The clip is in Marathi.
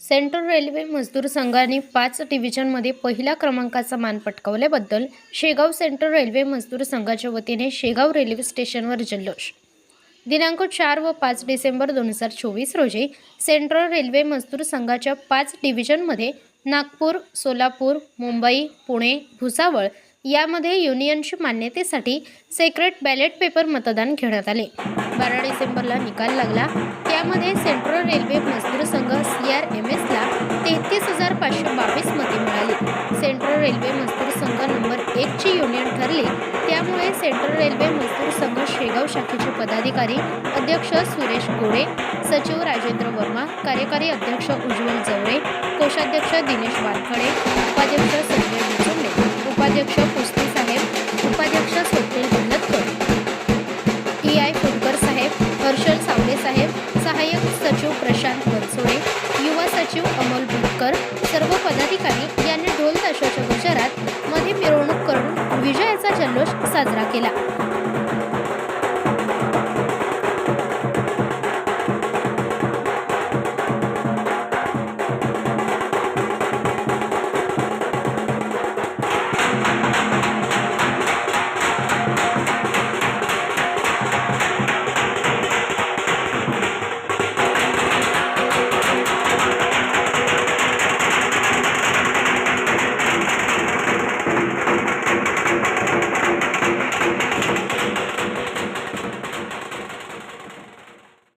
सेंट्रल रेल्वे मजदूर संघाने पाच डिव्हिजनमध्ये पहिल्या क्रमांकाचा मान पटकावल्याबद्दल शेगाव सेंट्रल रेल्वे मजदूर संघाच्या वतीने शेगाव रेल्वे स्टेशनवर जल्लोष. दिनांक चार व पाच डिसेंबर दोन हजार चोवीस रोजी सेंट्रल रेल्वे मजदूर संघाच्या पाच डिव्हिजनमध्ये नागपूर सोलापूर मुंबई पुणे भुसावळ यामध्ये युनियनच्या मान्यतेसाठी सेक्रेट बॅलेट पेपर मतदान घेण्यात आले. बारा डिसेंबरला निकाल लागला. त्यामध्ये सेंट्रल रेल्वे मजदूर संघ सी आर एम एसला तेहतीस हजार पाचशे बावीस मते मिळाली. सेंट्रल रेल्वे मजदूर संघ नंबर एकची युनियन ठरली. त्यामुळे सेंट्रल रेल्वे मजदूर संघ शेगाव शाखेचे पदाधिकारी अध्यक्ष सुरेश गोडे सचिव राजेंद्र वर्मा कार्यकारी अध्यक्ष उज्ज्वल जवळे कोषाध्यक्ष दिनेश वानखडे उपाध्यक्ष संजय मुचुंडे उपाध्यक्ष सचिव अमोल भुटकर सर्व पदाधिकारी यांनी ढोल ताशाच्या गजरात मध्ये मिरवणूक करून विजयाचा जल्लोष साजरा केला.